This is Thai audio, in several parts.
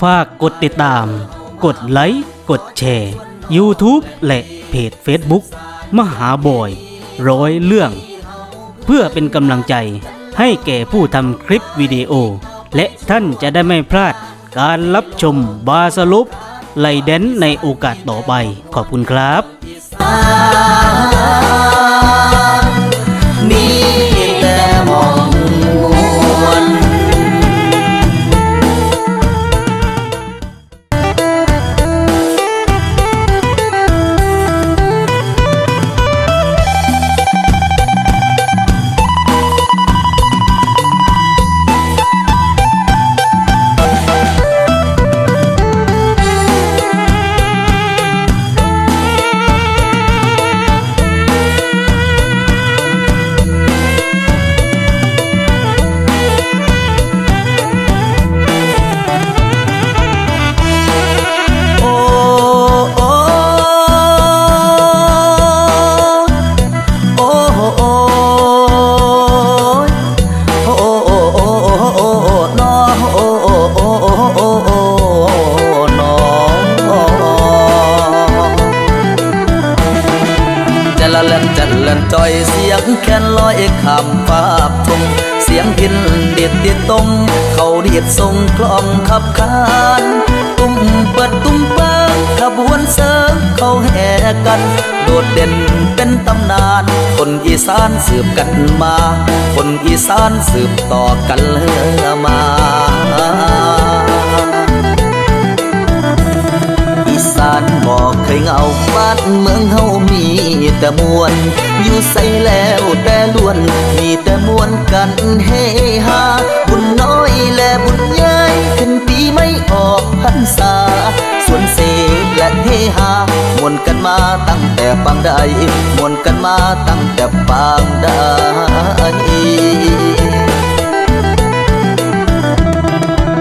ฝากกดติดตาม กดไลค์ กดแชร์ YouTube และเพจ Facebook มหาบอยร้อยเรื่อง เพื่อเป็นกำลังใจให้แก่ผู้ทำคลิปวิดีโอ และท่านจะได้ไม่พลาดการรับชมบาสรุปไลเดนในโอกาสต่อไปขอบคุณครับ สียงแคนลอยคำภาบทงเสียงพินเด็ดเดียดตรงเขาเดียดทรงกลองขับคานตุ้มเปิดตุ้มเปิงขบวนเสริมเขาแห่กัน โดดเด่นเป็นตำนาน คนอีสานสืบกันมา คนอีสานสืบต่อกันเลือมา แต่มวลอยู่ใส่แล้วแต่ล้วน มีแต่มวลกันเฮฮาบุญน้อยและบุญใหญ่ขึ้นปีไม่ออกพรรษาส่วนเสกและเฮฮามวนกันมาตั้งแต่ปางใดมวนกันมาตั้งแต่ปางใด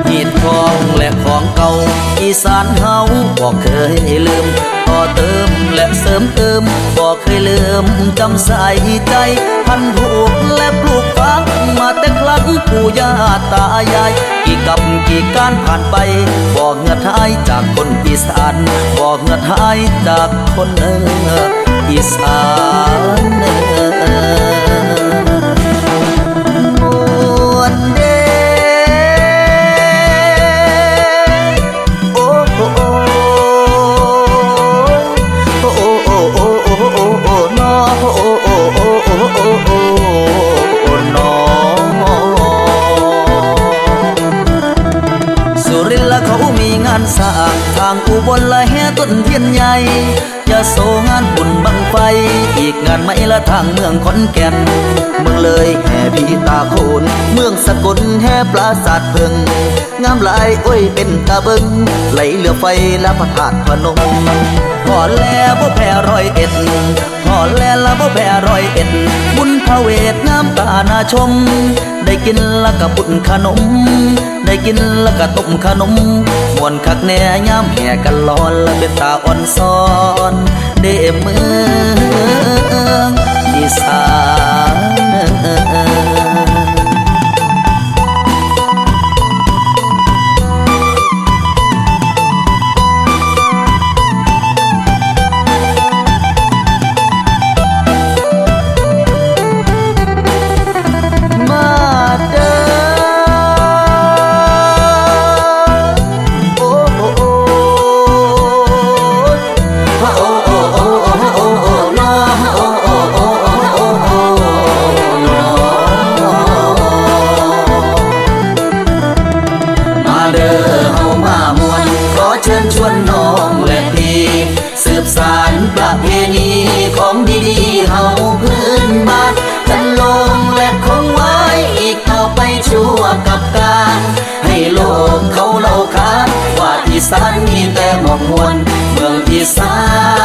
หีดของและของเก่าอีสานเฮาบอกเคยลืมต่อเติม และเสริมเติมบอกเคยลืมจำใส่ใจ พันผูกและปลูกฝังมาแต่ครั้งปู่ย่าตายาย กี่กับกี่การผ่านไปบอกเงือท้ายจากคนอีสานบอกเงือท้ายจากคนเอออีสานเออานสร้างทางอุบลละแห่ต้นเทียนใหญ่ยาโศงานบุญบังไฟ อีกงานไม่ละทางเมืองขอนแก่น เมืองเลยแห่พีตาโคน เมืองสกลแห่ปราสาทเพิง งามหลายโอ้ยเป็นตาเบิงไหลเหลือไฟและพระธาตุพนมพอแล้วบ่แพ้รอยเอ็ดพอแล้วละบ่แพ้รอยเอ็ด บุญพระเวทงามตานาชม ได้กินละก็บุญขนม ได้กินละก็ต้มขนมมวนคักแน่ยามแห่กันร้อนและเป็นตาอ่อนซ้อน เดเมือ เด้อเฮามามวน ขอเชิญชวนน้องและพี่สืบสานประเพณีของดีๆเฮาพื้นบ้านจันลงและคงไว้อีกต่อไปชั่วกับการ ให้โลกเขาเล่าขานว่าอีสานมีแต่หมอกมวลเมืองอีสาน